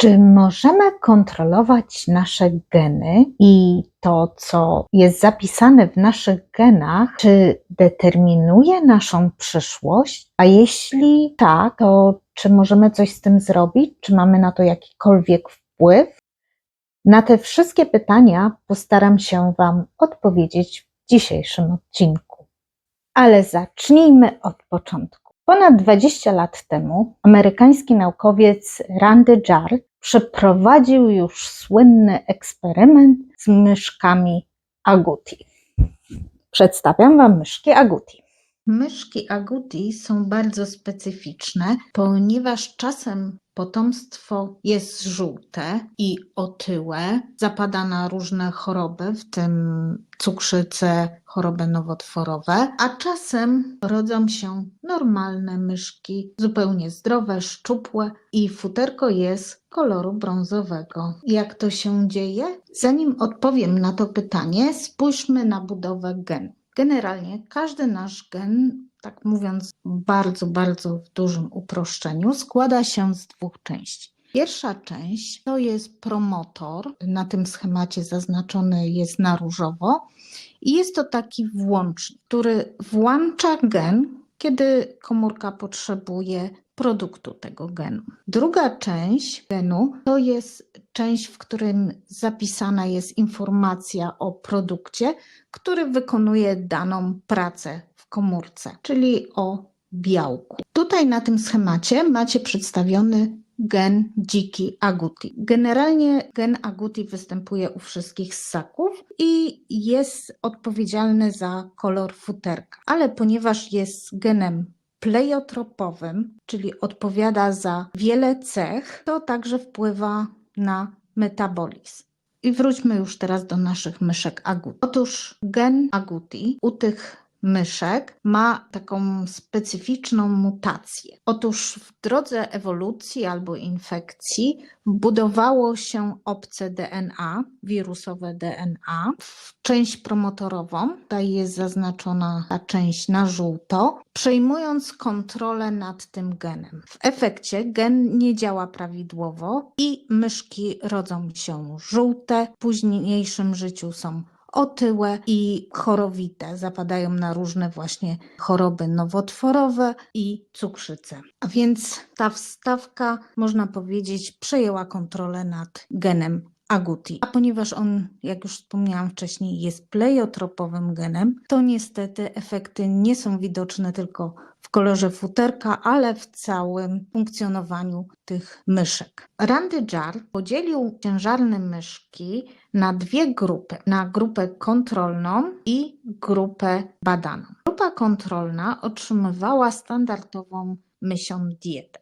Czy możemy kontrolować nasze geny i to, co jest zapisane w naszych genach, czy determinuje naszą przyszłość? A jeśli tak, to czy możemy coś z tym zrobić? Czy mamy na to jakikolwiek wpływ? Na te wszystkie pytania postaram się Wam odpowiedzieć w dzisiejszym odcinku. Ale zacznijmy od początku. Ponad 20 lat temu amerykański naukowiec Randy Jar przeprowadził już słynny eksperyment z myszkami Agouti. Przedstawiam Wam myszki Agouti. Myszki Agouti są bardzo specyficzne, ponieważ czasem potomstwo jest żółte i otyłe, zapada na różne choroby, w tym cukrzycę, choroby nowotworowe, a czasem rodzą się normalne myszki, zupełnie zdrowe, szczupłe i futerko jest koloru brązowego. Jak to się dzieje? Zanim odpowiem na to pytanie, spójrzmy na budowę genu. Generalnie każdy nasz gen, tak mówiąc bardzo, bardzo w dużym uproszczeniu, składa się z dwóch części. Pierwsza część to jest promotor, na tym schemacie zaznaczony jest na różowo i jest to taki włącznik, który włącza gen, kiedy komórka potrzebuje produktu tego genu. Druga część genu to jest część, w którym zapisana jest informacja o produkcie, który wykonuje daną pracę komórce, czyli o białku. Tutaj na tym schemacie macie przedstawiony gen dziki aguti. Generalnie gen aguti występuje u wszystkich ssaków i jest odpowiedzialny za kolor futerka, ale ponieważ jest genem pleiotropowym, czyli odpowiada za wiele cech, to także wpływa na metabolizm. I wróćmy już teraz do naszych myszek aguti. Otóż gen aguti u tych myszek ma taką specyficzną mutację. Otóż w drodze ewolucji albo infekcji budowało się obce DNA, wirusowe DNA, w część promotorową, tutaj jest zaznaczona ta część na żółto, przejmując kontrolę nad tym genem. W efekcie gen nie działa prawidłowo i myszki rodzą się żółte, w późniejszym życiu są otyłe i chorowite. Zapadają na różne właśnie choroby nowotworowe i cukrzycę. A więc ta wstawka, można powiedzieć, przejęła kontrolę nad genem aguti. A ponieważ on, jak już wspomniałam wcześniej, jest pleiotropowym genem, to niestety efekty nie są widoczne tylko w kolorze futerka, ale w całym funkcjonowaniu tych myszek. Randy Jar podzielił ciężarne myszki na dwie grupy, na grupę kontrolną i grupę badaną. Grupa kontrolna otrzymywała standardową mysią dietę.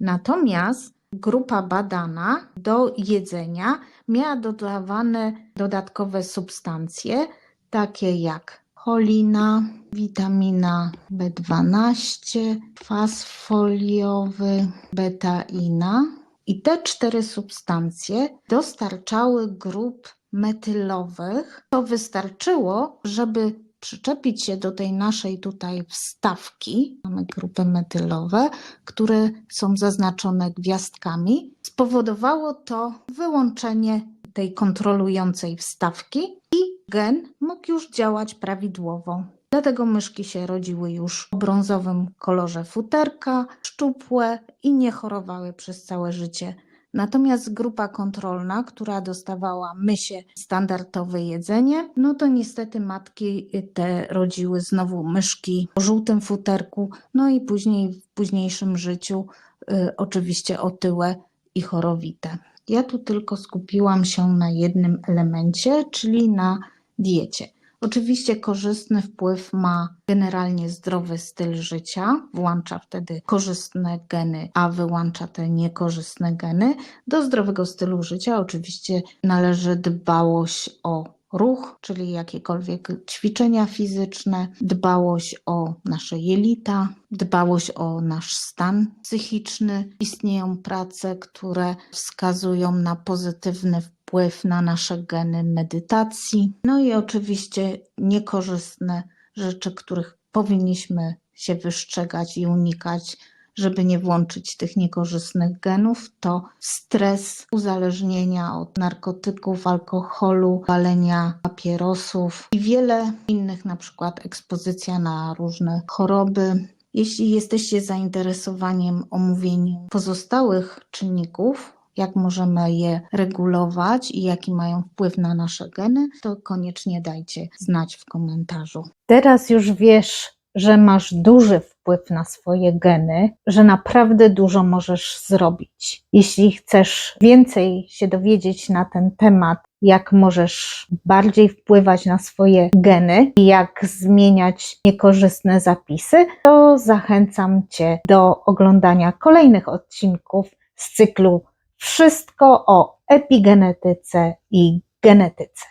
Natomiast grupa badana do jedzenia miała dodawane dodatkowe substancje, takie jak cholina, witamina B12, kwas foliowy, betaina. I te cztery substancje dostarczały grup metylowych. To wystarczyło, żeby przyczepić się do tej naszej tutaj wstawki, mamy grupy metylowe, które są zaznaczone gwiazdkami, spowodowało to wyłączenie tej kontrolującej wstawki i gen mógł już działać prawidłowo. Dlatego myszki się rodziły już w brązowym kolorze futerka, szczupłe i nie chorowały przez całe życie Natomiast grupa kontrolna, która dostawała mysie standardowe jedzenie, no to niestety matki te rodziły znowu myszki o żółtym futerku, no i później w późniejszym życiu y, oczywiście otyłe i chorowite. Ja tu tylko skupiłam się na jednym elemencie, czyli na diecie. Oczywiście korzystny wpływ ma generalnie zdrowy styl życia, włącza wtedy korzystne geny, a wyłącza te niekorzystne geny. Do zdrowego stylu życia oczywiście należy dbałość o ruch, czyli jakiekolwiek ćwiczenia fizyczne, dbałość o nasze jelita, dbałość o nasz stan psychiczny. Istnieją prace, które wskazują na pozytywny wpływ na nasze geny medytacji. No i oczywiście niekorzystne rzeczy, których powinniśmy się wystrzegać i unikać, żeby nie włączyć tych niekorzystnych genów, to stres, uzależnienia od narkotyków, alkoholu, palenia papierosów i wiele innych, na przykład ekspozycja na różne choroby. Jeśli jesteście zainteresowani omówieniem pozostałych czynników, jak możemy je regulować i jaki mają wpływ na nasze geny, to koniecznie dajcie znać w komentarzu. Teraz już wiesz, że masz duży wpływ na swoje geny, że naprawdę dużo możesz zrobić. Jeśli chcesz więcej się dowiedzieć na ten temat, jak możesz bardziej wpływać na swoje geny i jak zmieniać niekorzystne zapisy, to zachęcam Cię do oglądania kolejnych odcinków z cyklu Wszystko o epigenetyce i genetyce.